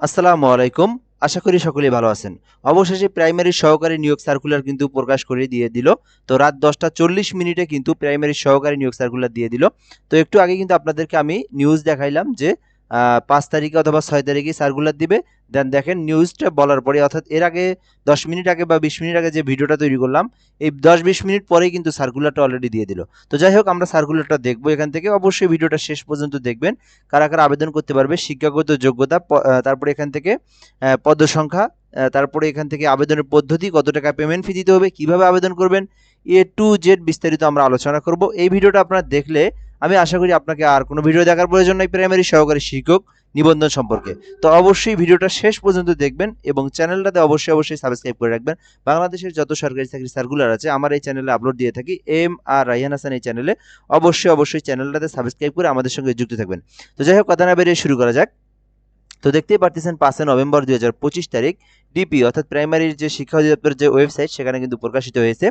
আসসালামু আলাইকুম। আশা করি সকলেই ভালো আছেন। অবশেষে প্রাইমারি সহকারী নিয়োগ সার্কুলার কিন্তু প্রকাশ করে দিয়ে দিল। তো রাত দশটা চল্লিশ মিনিটে কিন্তু প্রাইমারি সহকারী নিয়োগ সার্কুলার দিয়ে দিল। তো একটু আগে কিন্তু আপনাদেরকে আমি নিউজ দেখাইলাম যে পাঁচ তারিখে অথবা ছয় তারিখে সার্কুলার দিবে। দেন দেখেন নিউজটা বলার পরে অর্থাৎ এর আগে দশ মিনিট আগে বা বিশ মিনিট আগে যে ভিডিওটা তৈরি করলাম এই দশ বিশ মিনিট পরেই কিন্তু সার্কুলারটা অলরেডি দিয়ে দিল। তো যাই হোক আমরা সার্কুলারটা দেখব। এখান থেকে অবশ্যই ভিডিওটা শেষ পর্যন্ত দেখবেন। কারা কারা আবেদন করতে পারবে শিক্ষাগত যোগ্যতা তারপরে এখান থেকে আহ, পদ সংখ্যা তারপরে এখান থেকে আবেদনের পদ্ধতি কত টাকা পেমেন্ট ফি দিতে হবে কীভাবে আবেদন করবেন এ টু জেড বিস্তারিত আমরা আলোচনা করব। এই ভিডিওটা আপনারা দেখলে আমি আশা করি আপনাকে আর কোনো ভিডিও দেখার প্রয়োজন নাই প্রাইমারি সহকারী শিক্ষক নিবন্ধন সম্পর্কে। তো অবশ্যই ভিডিওটা শেষ পর্যন্ত দেখবেন এবং চ্যানেলটাতে অবশ্যই অবশ্যই সাবস্ক্রাইব করে রাখবেন। বাংলাদেশের যত সরকারি চাকরি সার্কুলার আছে, আমার এই চ্যানেলে আপলোড দিয়ে থাকি। এম আর রাইহান হাসান এই চ্যানেলে অবশ্যই অবশ্যই চ্যানেলটাতে সাবস্ক্রাইব করে আমাদের সঙ্গে যুক্ত থাকবেন। তো যাই হোক, কথা না বেরিয়ে শুরু করা যাক। তো দেখতেই পারতেছেন পাঁচই নভেম্বর দুই হাজার পঁচিশ তারিখ ডিপি অর্থাৎ প্রাইমারির যে শিক্ষা অধিদপ্তর যে ওয়েবসাইট সেখানে কিন্তু প্রকাশিত হয়েছে।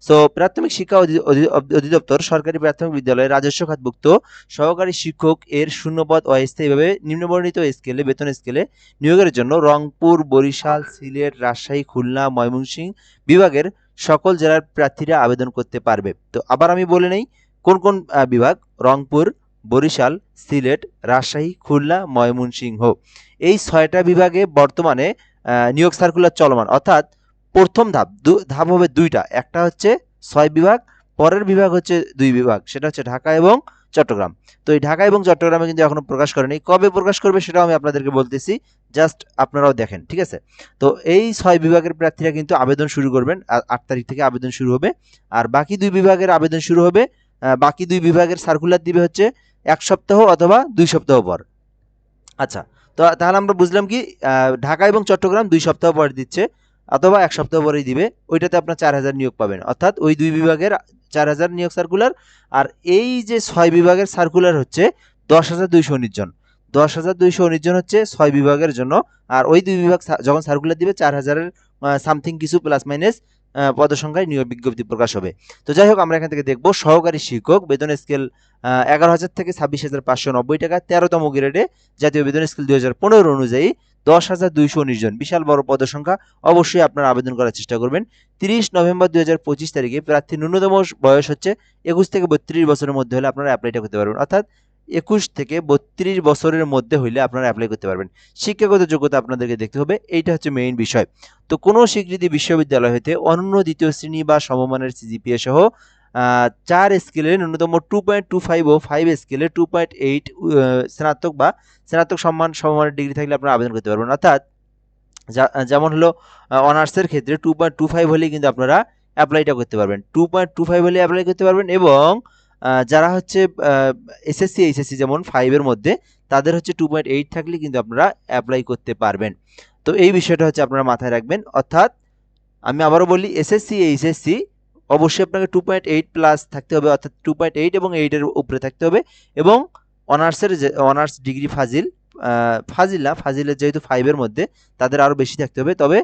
সো প্রাথমিক শিক্ষা অধি- অধি- অধিদপ্তর, সরকারি প্রাথমিক বিদ্যালয়ে রাজস্ব খাতভুক্ত, সহকারী শিক্ষক এর শূন্যপদ অস্থায়ীভাবে নিম্নবর্ণিত স্কেলে, বেতন স্কেলে নিয়োগের জন্য রংপুর, বরিশাল, সিলেট, রাজশাহী, খুলনা, ময়মনসিংহ বিভাগের সকল জেলার প্রার্থীরা আবেদন করতে পারবে। তো আবার আমি বলে নেই, কোন কোন বিভাগ? রংপুর, বরিশাল, সিলেট, রাজশাহী, খুলনা, ময়মনসিংহ। এই ছয়টা বিভাগে বর্তমানে নিয়োগ সার্কুলার চলমান। অর্থাৎ প্রথম ধাপ ধাপ হবে দুইটা। একটা হচ্ছে ছয় বিভাগ, পরের বিভাগ হচ্ছে দুই বিভাগ। সেটা হচ্ছে ঢাকা এবং চট্টগ্রাম। তো এই ঢাকা এবং চট্টগ্রামে কিন্তু এখনও প্রকাশ করেনি। কবে প্রকাশ করবে সেটাও আমি আপনাদেরকে বলতেছি। জাস্ট আপনারাও দেখেন, ঠিক আছে? তো এই ছয় বিভাগের প্রার্থীরা কিন্তু আবেদন শুরু করবেন। আট তারিখ থেকে আবেদন শুরু হবে। আর বাকি দুই বিভাগের আবেদন শুরু হবে বাকি দুই বিভাগের সার্কুলার দিবে হচ্ছে এক সপ্তাহ অথবা দুই সপ্তাহ পর। আচ্ছা তো তাহলে আমরা বুঝলাম কি ঢাকা এবং চট্টগ্রাম দুই সপ্তাহ পর দিচ্ছে। অথবা এক সপ্তাহ পরেই দিবে, ওইটাতে আপনার চার হাজার নিয়োগ পাবেন। অর্থাৎ ওই দুই বিভাগের চার হাজার নিয়োগ সার্কুলার আর এই যে ছয় বিভাগের সার্কুলার হচ্ছে দশ হাজার দুইশো উনিশ জন। দশ হাজার দুইশো উনিশ জন হচ্ছে ছয় বিভাগের জন্য, আর ওই দুই বিভাগ যখন সার্কুলার দিবে, চার হাজারের সামথিং কিছু প্লাস মাইনাস পদসংখ্যায় নিয়োগ বিজ্ঞপ্তি প্রকাশ হবে। তো যাই হোক, আমরা এখান থেকে দেখব সহকারী শিক্ষক, বেতন স্কেল এগারো হাজার থেকে ছাব্বিশ হাজার পাঁচশো নব্বই টাকা, তেরোতম গ্রেডে জাতীয় বেতন স্কেল দুই হাজার পনেরো অনুযায়ী দশ হাজার দুইশো উনিশ জন। বিশাল বড় পদসংখ্যা অবশ্যই আপনারা আবেদন করার চেষ্টা করবেন। তিরিশ নভেম্বর দুই হাজার পঁচিশ তারিখে প্রার্থীর ন্যূনতম বয়স হচ্ছে একুশ থেকে বত্রিশ বছরের মধ্যে হলে আপনারা অ্যাপ্লাইটা করতে পারবেন। অর্থাৎ একুশ থেকে বত্রিশ বছরের মধ্যে হইলে আপনারা অ্যাপ্লাই করতে পারবেন। শিক্ষাগত যোগ্যতা আপনাদেরকে দেখতে হবে, এইটা হচ্ছে মেইন বিষয়। তো কোনো স্বীকৃতি বিশ্ববিদ্যালয় হতে অনন্য দ্বিতীয় শ্রেণি বা সমমানের সিজিপিএ সহ চার স্কেলে ন্যূনতম টু পয়েন্ট টু ফাইভ ও ফাইভ স্কেলে টু পয়েন্ট এইট স্নাতক বা স্নাতক সম্মান সমমানের ডিগ্রি থাকলে আপনারা আবেদন করতে পারবেন। অর্থাৎ যেমন হলো অনার্সের ক্ষেত্রে টু পয়েন্ট টু ফাইভ হলেই কিন্তু আপনারা অ্যাপ্লাইটা করতে পারবেন। টু পয়েন্ট টু ফাইভ হলে অ্যাপ্লাই করতে পারবেন এবং যারা হচ্ছে এসএসসি এইচএসসি যেমন ফাইভের মধ্যে, তাদের হচ্ছে টু পয়েন্ট এইট থাকলে কিন্তু আপনারা অ্যাপ্লাই করতে পারবেন। তো এই বিষয়টা হচ্ছে আপনারা মাথায় রাখবেন। অর্থাৎ আমি আবারও বলি এসএসসি এইচএসসি অবশ্যই আপনাকে টু পয়েন্ট এইট প্লাস থাকতে হবে, অর্থাৎ টু পয়েন্ট এইট এবং এইটের উপরে থাকতে হবে এবং অনার্সের যে অনার্স ডিগ্রি ফাজিল ফাজিল না, ফাজিলের যেহেতু ফাইভের মধ্যে, তাদের আরও বেশি থাকতে হবে। তবে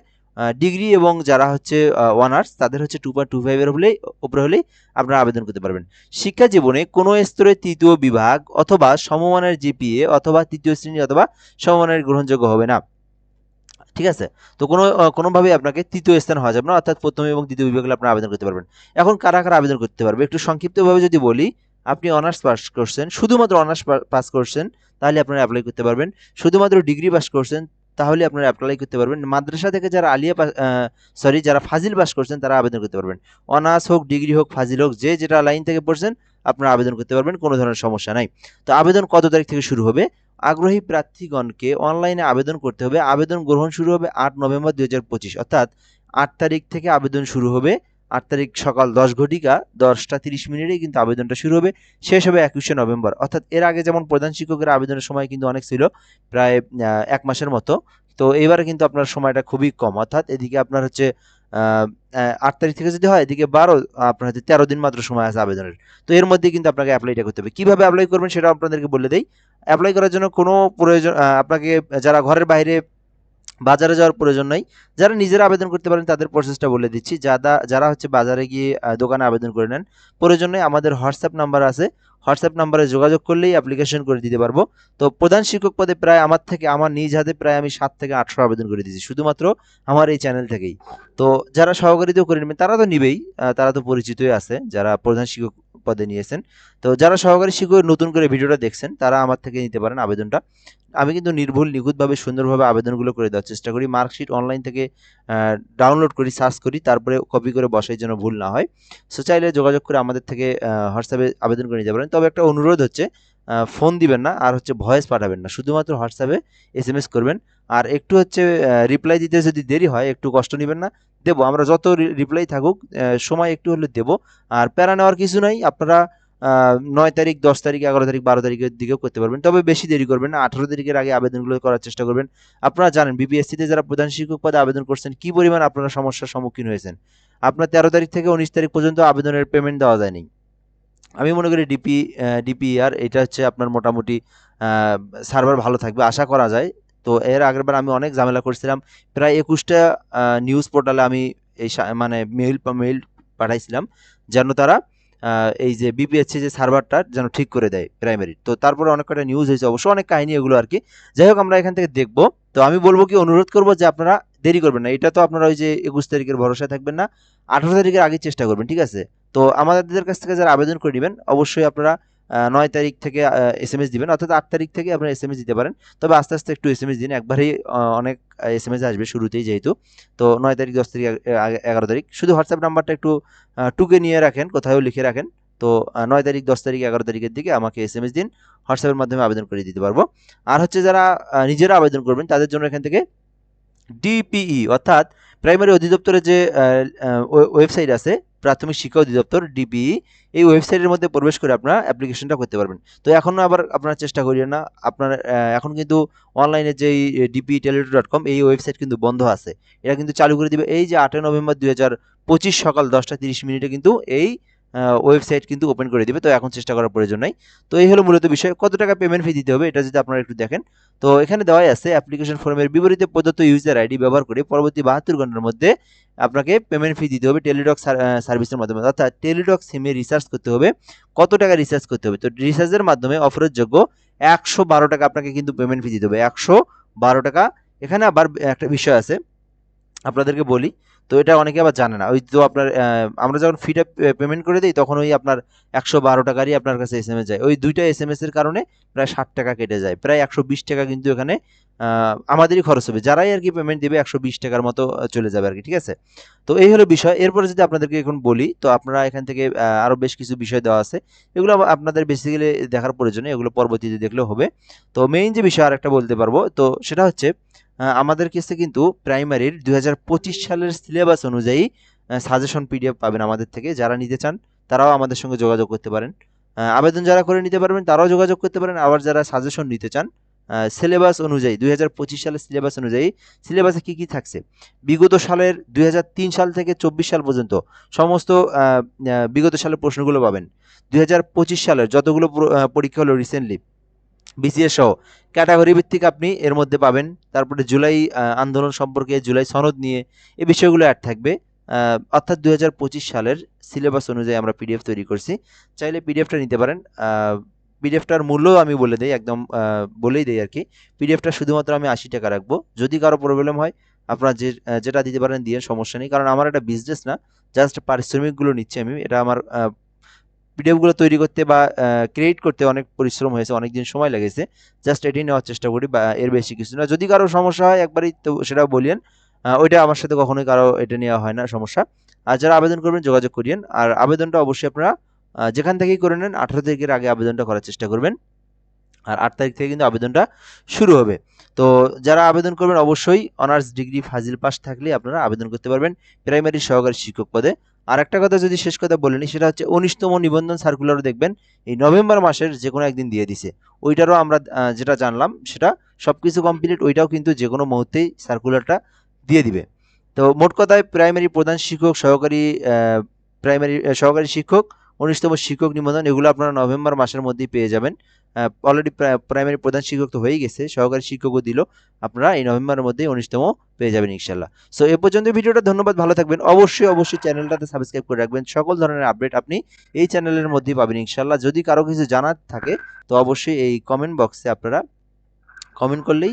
ডিগ্রি এবং যারা হচ্ছে অনার্স তাদের হচ্ছে টু পয়েন্ট টু ফাইভের হলেই, উপরে হলেই আপনারা আবেদন করতে পারবেন। শিক্ষা জীবনে কোনো স্তরে তৃতীয় বিভাগ অথবা সমমানের জিপিএ অথবা তৃতীয় শ্রেণি অথবা সমমানের গ্রহণযোগ্য হবে না। ঠিক আছে? তো কোনো কোনোভাবেই আপনাকে তৃতীয় স্থান হওয়া যাবে না, অর্থাৎ প্রথম এবং দ্বিতীয় বিভাগে আপনারা আবেদন করতে পারবেন। এখন কারা কারা আবেদন করতে পারবে? একটু সংক্ষিপ্তভাবে যদি বলি, আপনি অনার্স পাস করছেন, শুধুমাত্র অনার্স পাস করছেন, তাহলে আপনারা অ্যাপ্লাই করতে পারবেন। শুধুমাত্র ডিগ্রি পাস করছেন, তাহলে আপনারা অ্যাপ্লাই করতে পারবেন। মাদ্রাসা থেকে যারা আলিয়া সরি যারা ফাজিল পাস করছেন, তারা আবেদন করতে পারবেন। অনার্স হোক, ডিগ্রি হোক, ফাজিল হোক, যে যেটা লাইন থেকে পড়ছেন, আপনারা আবেদন করতে পারবেন, কোনো ধরনের সমস্যা নাই। তো আবেদন কত তারিখ থেকে শুরু হবে? আগ্রহী প্রার্থীগণকে অনলাইনে আবেদন করতে হবে। আবেদন গ্রহণ শুরু হবে আট নভেম্বর দুই হাজার পঁচিশ, অর্থাৎ আট তারিখ থেকে আবেদন শুরু হবে। আট তারিখ সকাল দশ ঘটিকা, দশটা তিরিশ মিনিটেই কিন্তু আবেদনটা শুরু হবে। শেষ হবে একুশে নভেম্বর, অর্থাৎ এর আগে যেমন প্রধান শিক্ষকের আবেদনের সময় কিন্তু অনেক ছিল, প্রায় এক মাসের মতো। তো এবারে কিন্তু আপনার সময়টা খুবই কম, অর্থাৎ এদিকে আপনার হচ্ছে আট তারিখ থেকে যদি হয়, এদিকে বারো, আপনার হচ্ছে তেরো দিন মাত্র সময় আছে আবেদনের। তো এর মধ্যে কিন্তু আপনাকে অ্যাপ্লাইটা করতে হবে। কীভাবে অ্যাপ্লাই করবেন সেটা আপনাদেরকে বলে দেই। অ্যাপ্লাই করার জন্য কোনো প্রয়োজন আপনাকে যারা ঘরের বাইরে বাজারে যাওয়ার প্রয়োজন নাই, যারা নিজেরা আবেদন করতে পারেন তাদের প্রসেসটা বলে দিচ্ছি। যারা যারা হচ্ছে বাজারে গিয়ে দোকানে আবেদন করে নেন, প্রয়োজন নেই, আমাদের হোয়াটসঅ্যাপ নাম্বার আছে। হোয়াটসঅ্যাপ নাম্বারে যোগাযোগ করলেই অ্যাপ্লিকেশন করে দিতে পারব। তো প্রধান শিক্ষক পদে প্রায় আমার থেকে, আমার নিজ হাতে প্রায় আমি সাত থেকে আটশো আবেদন করে দিয়েছি, শুধুমাত্র আমার এই চ্যানেল থেকেই। তো যারা সহকারীতেও করে নেবেন, তারা তো নিবেই তারা তো পরিচিতই আছে, যারা প্রধান শিক্ষক পদে নিয়েছেন। তো যারা সহকারী শিক্ষক নতুন করে ভিডিওটা দেখছেন, তারা আমার থেকে নিতে পারেন আবেদনটা। আমি কিন্তু নির্ভুল, নিখুঁতভাবে, সুন্দরভাবে আবেদনগুলো করে দেওয়ার চেষ্টা করি। মার্কশিট অনলাইন থেকে ডাউনলোড করি, সার্চ করি, তারপরে কপি করে বসাই যেন ভুল না হয়। সো চাইলে যোগাযোগ করে আমাদের থেকে হোয়াটসঅ্যাপে আবেদন করে নিতে পারেন। তবে একটা অনুরোধ হচ্ছে ফোন দিবেন না, আর হচ্ছে ভয়েস পাঠাবেন না। শুধুমাত্র হোয়াটসঅ্যাপে এস করবেন। আর একটু হচ্ছে রিপ্লাই দিতে যদি দেরি হয়, একটু কষ্ট নেবেন না দেবো। আমরা যত রিপ্লাই থাকুক সময় একটু হলে দেবো। আর প্যারা নেওয়ার কিছু নাই, আপনারা নয় তারিখ, দশ তারিখ, এগারো তারিখ, বারো তারিখের দিকেও করতে পারবেন। তবে বেশি দেরি করবেন না, আঠারো তারিখের আগে আবেদনগুলো করার চেষ্টা করবেন। আপনারা জানেন বিপিএসসিতে যারা প্রধান শিক্ষক পদে আবেদন করছেন, কি পরিমাণ আপনারা সমস্যার সম্মুখীন হয়েছেন? আপনার তেরো তারিখ থেকে উনিশ তারিখ পর্যন্ত আবেদনের পেমেন্ট দেওয়া যায়নি। আমি মনে করি ডিপি ডিপিআর এটা হচ্ছে আপনার মোটামুটি সার্ভার ভালো থাকবে, আশা করা যায়। তো এর আগেরবার আমি অনেক ঝামেলা করছিলাম। প্রায় একুশটা নিউজ পোর্টালে আমি এই মানে মেইল মেইল পাঠাইছিলাম যেন তারা এই যে বিপিএসসি যে সার্ভারটা যেন ঠিক করে দেয় প্রাইমারি তো তারপরে অনেক কটা নিউজ হয়েছে, অবশ্য অনেক কাহিনী এগুলো আর কি যাই হোক, আমরা এখান থেকে দেখব। তো আমি বলব কি, অনুরোধ করব যে আপনারা দেরি করবেন না। এটা তো আপনারা ওই যে একুশ তারিখের ভরসায় থাকবেন না, আঠারো তারিখের আগে চেষ্টা করবেন, ঠিক আছে? তো আমাদের কাছ থেকে যারা আবেদন করে নেবেন, অবশ্যই আপনারা নয় তারিখ থেকে এস এম এস দিবেন, অর্থাৎ আট তারিখ থেকে আপনারা এস এম এস দিতে পারেন। তবে আস্তে আস্তে একটু এস এম এস দিন, একবারেই অনেক এস এম এস আসবে শুরুতেই যেহেতু। তো নয় তারিখ, দশ তারিখ এগারো তারিখ। শুধু হোয়াটসঅ্যাপ নাম্বারটা একটু টুকে নিয়ে রাখেন কোথাও লিখে রাখেন। তো নয় তারিখ, দশ তারিখ, এগারো তারিখের দিকে আমাকে এস এম এস দিন হোয়াটসঅ্যাপের মাধ্যমে আবেদন করে দিতে পারব। আর হচ্ছে যারা নিজেরা আবেদন করবেন, তাদের জন্য এখান থেকে ডিপিই অর্থাৎ প্রাইমারি অধিদপ্তরের যে ওয়েবসাইট আছে প্রাথমিক শিক্ষা অধিদপ্তর, ডিবি, এই ওয়েবসাইটের মধ্যে প্রবেশ করে আপনারা অ্যাপ্লিকেশনটা করতে পারবেন। তো এখনও আবার আপনারা চেষ্টা করিয়ে না, আপনার এখন কিন্তু অনলাইনে যেই ডিপি টেলিটু ডট কম, এই ওয়েবসাইট কিন্তু বন্ধ আছে। এটা কিন্তু চালু করে দিবে এই যে আটই নভেম্বর দুই হাজার পঁচিশ সকাল দশটা তিরিশ মিনিটে কিন্তু এই ওয়েবসাইট কিন্তু ওপেন করে দিবে, তো এখন চেষ্টা করার প্রয়োজন নাই। তো এই হলো মূলত বিষয়, কত টাকা পেমেন্ট ফি দিতে হবে এটা যদি আপনারা একটু দেখেন। তো এখানে দেওয়াই আছে অ্যাপ্লিকেশন ফর্মের বিপরীতে প্রদত্ত ইউজার আইডি ব্যবহার করে পরবর্তী বাহাত্তর ঘণ্টার মধ্যে আপনাকে পেমেন্ট ফি দিতে হবে টেলিডক সার্ভিসের মাধ্যমে। অর্থাৎ টেলিডক সিমে রিচার্জ করতে হবে, কত টাকা রিচার্জ করতে হবে? তো রিচার্জের মাধ্যমে অফারের যোগ্য একশো বারো টাকা আপনাকে কিন্তু পেমেন্ট ফি দিতে হবে, একশো বারো টাকা। এখানে আবার একটা বিষয় আছে, আপনাদেরকে বলি তো এটা অনেকে আবার জানে না। ওই তো আপনার আমরা যখন ফিটা পেমেন্ট করে দিই, তখন ওই আপনার একশো বারো টাকারই আপনার কাছে এস এম এস যায়। ওই দুইটা এস এম এস এর কারণে প্রায় ষাট টাকা কেটে যায়। প্রায় একশো বিশ টাকা কিন্তু এখানে আমাদেরই খরচ হবে। যারাই আর কি পেমেন্ট দিবে একশো বিশ টাকার মতো চলে যাবে আর কি, ঠিক আছে? তো এই হলো বিষয়। এরপরে যদি আপনাদেরকে এখন বলি, তো আপনারা এখান থেকে আরও বেশ কিছু বিষয় দেওয়া আছে। এগুলো আপনাদের বেসিক্যালি দেখার প্রয়োজন এগুলো পরবর্তীতে দেখলেও হবে। তো মেইন যে বিষয় আরেকটা বলতে পারব, তো সেটা হচ্ছে আমাদের কাছে কিন্তু প্রাইমারির দু হাজার পঁচিশ সালের সিলেবাস অনুযায়ী সাজেশন পিডিএফ পাবেন আমাদের থেকে। যারা নিতে চান, তারাও আমাদের সঙ্গে যোগাযোগ করতে পারেন। আবেদন যারা করে নিতে পারবেন, তারাও যোগাযোগ করতে পারেন। আবার যারা সাজেশন নিতে চান সিলেবাস অনুযায়ী, দুই হাজার পঁচিশ সালের সিলেবাস অনুযায়ী সিলেবাসে কি কি থাকছে? বিগত সালের দুই হাজার তিন সাল থেকে চব্বিশ সাল পর্যন্ত সমস্ত বিগত সালের প্রশ্নগুলো পাবেন। দুই হাজার পঁচিশ সালের যতগুলো পরীক্ষা হলো রিসেন্টলি বিসিএস সহ ক্যাটাগরি ভিত্তিক আপনি এর মধ্যে পাবেন। তারপরে জুলাই আন্দোলন সম্পর্কে, জুলাই সনদ নিয়ে এই বিষয়গুলো অ্যাড থাকবে। অর্থাৎ দুই হাজার পঁচিশ সালের সিলেবাস অনুযায়ী আমরা পিডিএফ তৈরি করছি। চাইলে পিডিএফটা নিতে পারেন। পিডিএফটার মূল্য আমি বলে দিই, একদম বলেই দিই আর কি পিডিএফটা শুধুমাত্র আমি আশি টাকা রাখব। যদি কারও প্রবলেম হয়, আপনারা যে যেটা দিতে পারেন দিয়ে, সমস্যা নেই। কারণ আমার একটা বিজনেস না জাস্ট পারিশ্রমিকগুলো নিচ্ছি আমি। এটা আমার পিডিএফগুলো তৈরি করতে বা ক্রিয়েট করতে অনেক পরিশ্রম হয়েছে অনেক দিন সময় লেগেছে। জাস্ট এটি নেওয়ার চেষ্টা করি, বা এর বেশি কিছু না। যদি কারও সমস্যা হয়, একবারই তো সেটাও বলিয়েন। ওইটা আমার সাথে কখনোই কারও এটা নেওয়া হয় না, সমস্যা। আর যারা আবেদন করবেন, যোগাযোগ করিয়েন। আর আবেদনটা অবশ্যই আপনারা যেখান থেকেই করে নেন, আঠারো তারিখের আগে আবেদনটা করার চেষ্টা করবেন। আর আট তারিখ থেকে কিন্তু আবেদনটা শুরু হবে। তো যারা আবেদন করবেন, অবশ্যই অনার্স ডিগ্রি ফাজিল পাস থাকলে আপনারা আবেদন করতে পারবেন প্রাইমারি সহকারী শিক্ষক পদে। আর একটা কথা যদি শেষ কথা বলে নিই, সেটা হচ্ছে উনিশতম নিবন্ধন সার্কুলারও দেখবেন, এই নভেম্বর মাসের যে কোনো একদিন দিয়ে দিছে। ওইটারও আমরা যেটা জানলাম, সেটা সব কিছু কমপ্লিট ওইটাও কিন্তু যে কোনো মুহূর্তেই সার্কুলারটা দিয়ে দিবে। তো মোট কথায়, প্রাইমারি প্রধান শিক্ষক, সহকারী প্রাইমারি, সহকারী শিক্ষক উনিশতম শিক্ষক নিবন্ধন, এগুলো আপনারা নভেম্বর মাসের মধ্যেই পেয়ে যাবেন। অলরেডি প্রাইমারি প্রধান শিক্ষক তো হয়ে গেছে, সহকারী শিক্ষকও দিল। আপনারা এই নভেম্বরের মধ্যে উনিশতম পেয়ে যাবেন ইনশাল্লাহ সো এ পর্যন্ত ভিডিওটা ধন্যবাদ, ভালো থাকবেন। অবশ্যই অবশ্যই চ্যানেলটাতে সাবস্ক্রাইব করে রাখবেন। সকল ধরনের আপডেট আপনি এই চ্যানেলের মধ্যেই পাবেন ইনশাল্লাহ যদি কারও কিছু জানার থাকে, তো অবশ্যই এই কমেন্ট বক্সে আপনারা কমেন্ট করলেই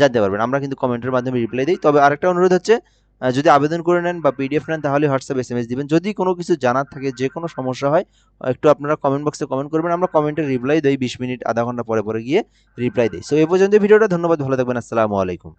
জানতে পারবেন। আমরা কিন্তু কমেন্টের মাধ্যমে রিপ্লাই দিই। তবে আরেকটা অনুরোধ হচ্ছে যদি আবেদন করে নেন বা পিডিএফ নেন, তাহলে হোয়াটসঅ্যাপ এস এম এস দিবেন। যদি কোনো কিছু জানার থাকে, যে কোনো সমস্যা হয়, একটু আপনারা কমেন্ট বক্সে কমেন্ট করবেন। আমরা কমেন্টে রিপ্লাই দিই, বিশ মিনিট, আধা ঘণ্টা পরে পরে গিয়ে রিপ্লাই দিই। সো এই পর্যন্ত ভিডিওটা, ধন্যবাদ, ভালো থাকবেন, আসসালামু আলাইকুম।